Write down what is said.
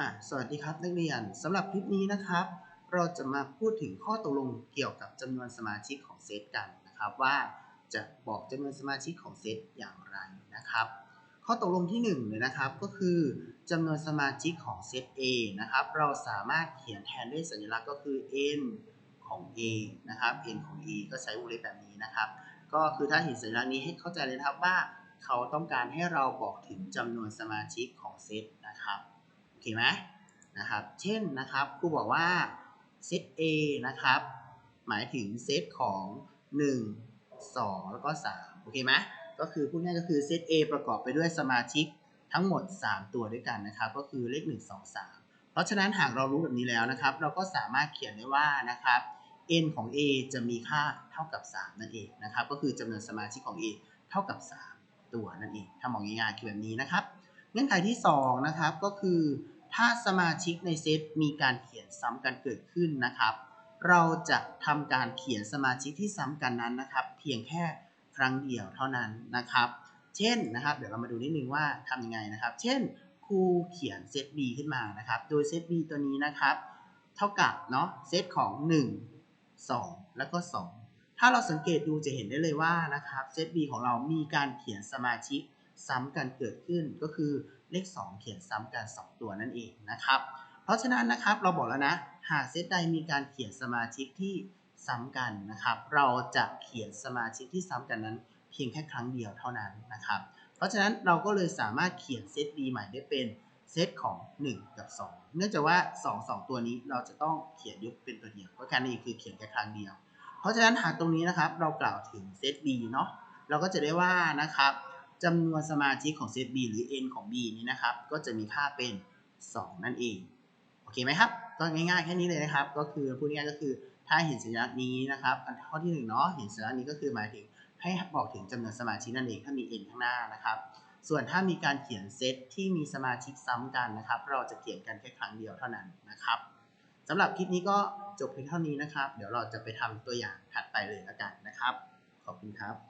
อะสวัสดีครับนักเรียนสำหรับคลิปนี้นะครับ เราจะมาพูดถึงข้อตกลงเกี่ยวกับจำนวนสมาชิกของเซตกันนะครับว่าจะบอกจำนวนสมาชิกของเซตอย่างไรนะครับ ข้อตกลงที่1เลยนะครับก็คือจำนวนสมาชิกของเซต A นะครับ เราสามารถเขียนแทนด้วยสัญลักษณ์ก็คือ n ของ A นะครับ n ของ A ก็ใช้วงเล็บแบบนี้นะครับ ก็คือถ้าเห็นสัญลักษณ์นี้ให้เข้าใจเลยนะครับว่า เขาต้องการให้เราบอกถึงจำนวนสมาชิกของเซตนะครับ อเคไหมนะครับ เช่นนะครับครูบอกว่าเซต A นะครับ หมายถึงเซตของ 1 2 แล้วก็ 3 โอเคไหมก็คือพูดง่ายก็คือเซต A ประกอบไปด้วยสมาชิกทั้งหมด 3 ตัวด้วยกันนะครับ ก็คือเลข 1 2 3 เพราะฉะนั้นหากเรารู้แบบนี้แล้วนะครับ เราก็สามารถเขียนได้ว่านะครับ n ของ A จะมีค่าเท่ากับ 3 นั่นเองนะครับ ก็คือจำนวนสมาชิกของ A เท่ากับ 3 ตัวนั่นเอง ถ้ามองง่ายๆคือแบบนี้นะครับ เงื่อนไขที่ 2 นะครับก็คือ ถ้าสมาชิกในเซตมีการเขียนซ้ำกันเกิดขึ้นนะครับ เราจะทำการเขียนสมาชิกที่ซ้ำกันนั้นนะครับ เพียงแค่ครั้งเดียวเท่านั้นนะครับ เช่นนะครับ เดี๋ยวเรามาดูนิดนึงว่าทำยังไงนะครับ เช่นครูเขียนเซต B ขึ้นมานะครับ โดยเซต B ตัวนี้นะครับ เท่ากับเนาะเซตของ 1 2 แล้วก็ 2 ถ้าเราสังเกตดูจะเห็นได้เลยว่านะครับเซต B ของเรามีการเขียนสมาชิก ซ้ำกันเกิดขึ้นก็คือเลข 2 เขียนซ้ำกัน 2 ตัวนั่นเองนะครับ เพราะฉะนั้นนะครับเราบอกแล้วนะ หากเซตใดมีการเขียนสมาชิกที่ซ้ำกันนะครับ เราจะเขียนสมาชิกที่ซ้ำกันนั้น เพียงแค่ครั้งเดียวเท่านั้นนะครับ เพราะฉะนั้นเราก็เลยสามารถเขียนเซต B ใหม่ได้เป็นเซตของ 1 กับ 2 เนื่องจากว่า 2 2 ตัวนี้เราจะต้องเขียนยุบเป็นตัวเดียวก็แค่นี้คือเขียนแค่ครั้งเดียว เพราะฉะนั้นหากตรงนี้นะครับเรากล่าวถึงเซต B เนาะเราก็จะได้ว่านะครับ จำนวนสมาชิกของเซต B หรือ n ของ B นี้นะครับ ก็จะมีค่าเป็น 2 นั่นเอง โอเคไหมครับ ก็ง่ายๆแค่นี้เลยนะครับ ก็คือพูดง่ายๆก็คือถ้าเห็นสัญลักษณ์นี้นะครับ อันข้อที่หนึ่งเนาะ เห็นสัญลักษณ์นี้ก็คือหมายถึงให้บอกถึงจำนวนสมาชิกนั่นเองถ้ามี n ข้างหน้านะครับ ส่วนถ้ามีการเขียนเซตที่มีสมาชิกซ้ำกันนะครับ เราจะเขียนกันแค่ครั้งเดียวเท่านั้นนะครับสำหรับคลิปนี้ก็จบเพียงเท่านี้นะครับ เดี๋ยวเราจะไปทำตัวอย่างถัดไปเลยแล้วกันนะครับ ขอบคุณครับ